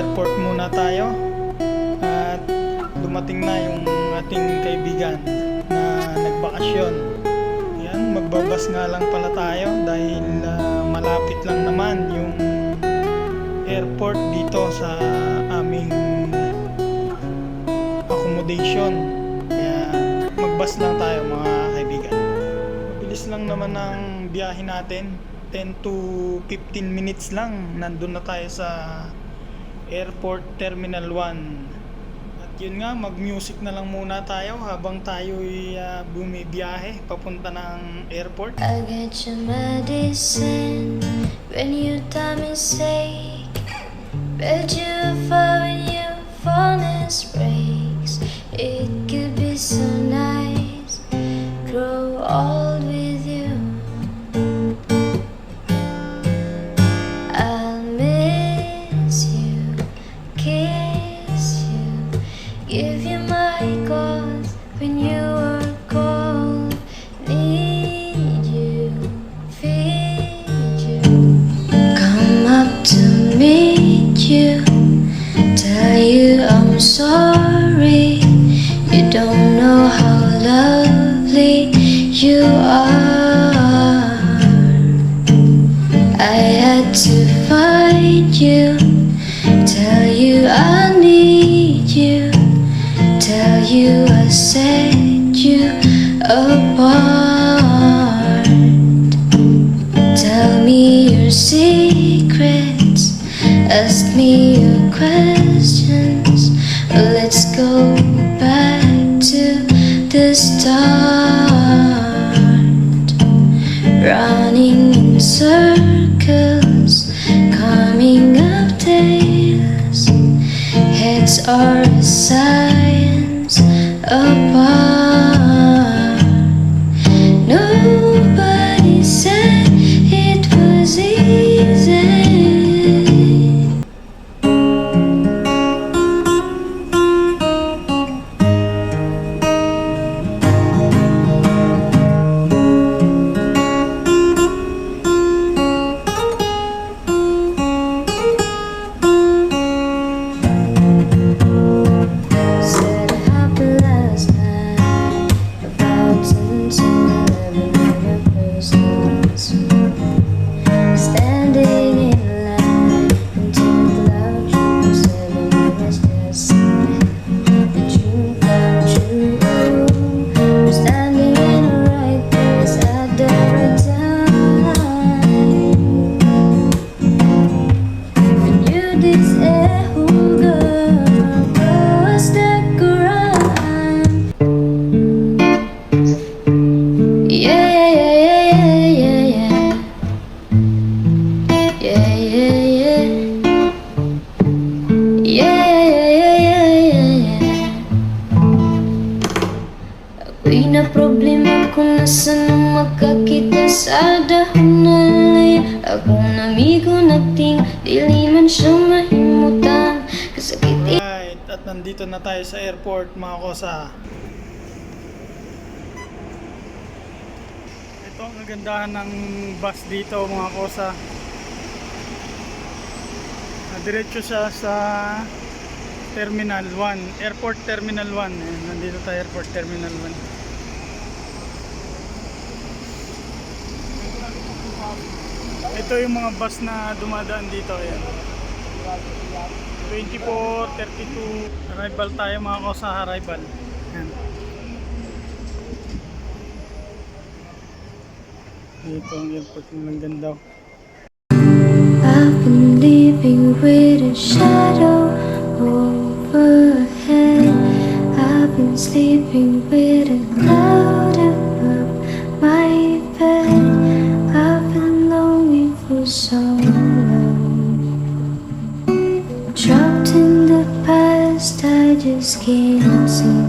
airport muna tayo. At dumating na yung ating kaibigan na nagbakasyon. Yan magbabas nga lang pala tayo dahil uh, malapit lang naman yung airport dito sa aming accommodation. Kaya magbas lang tayo mga kaibigan. Mabilis lang naman ang biyahe natin. 10 to 15 minutes lang. Nandun na tayo sa Airport Terminal 1. At yun nga, mag-music na lang muna tayo habang tayo'y uh, bumibiyahe papunta ng airport. I'll get your medicine when your time is sick. Bet you fall when your fondness breaks. It could be so when you are cold. Need you, feed you. Come up to meet you, tell you I'm sorry. You don't know how lovely you are. I had to find you, tell you I set you apart. Tell me your secrets, ask me your questions. Let's go back to the start running in circles, coming up tails. Heads are a science apart. Amigo nating dili man siya mahimutan Kasakit Right, at nandito na tayo sa airport mga kosa. Ito ang kagandahan ng bus dito mga kosa. Diretso siya sa Terminal 1, Airport Terminal 1. Ayan, nandito tayo Airport Terminal 1. Ito yung mga bus na dumadaan dito. Ayan. 24, 32 arrival tayo mga kosa arrival Yan. dito ang airport ng ganda I've been living with a shadow overhead. I've been sleeping with a cloud above just can't seem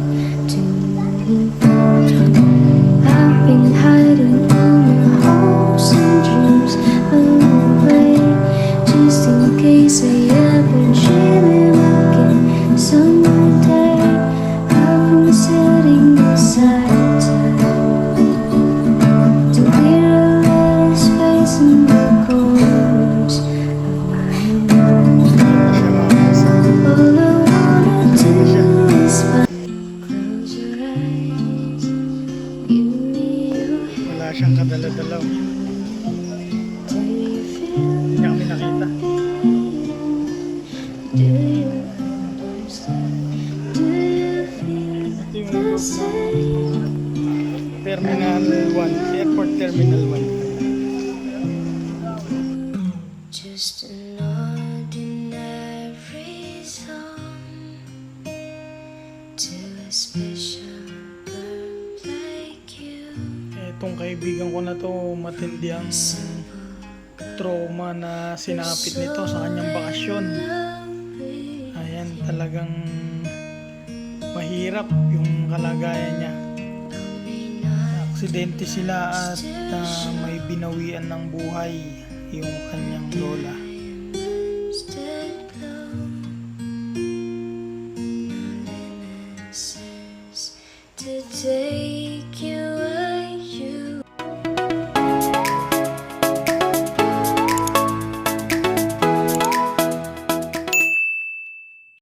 Terminal 1, Airport Terminal 1. Just an ordinary song to special girl like you. Itong kaibigan ko na to matindi ang trauma na sinapit nito sa kanyang bakasyon talagang mahirap yung kalagayan niya. Aksidente sila at uh, may binawian ng buhay yung kanyang lola. Today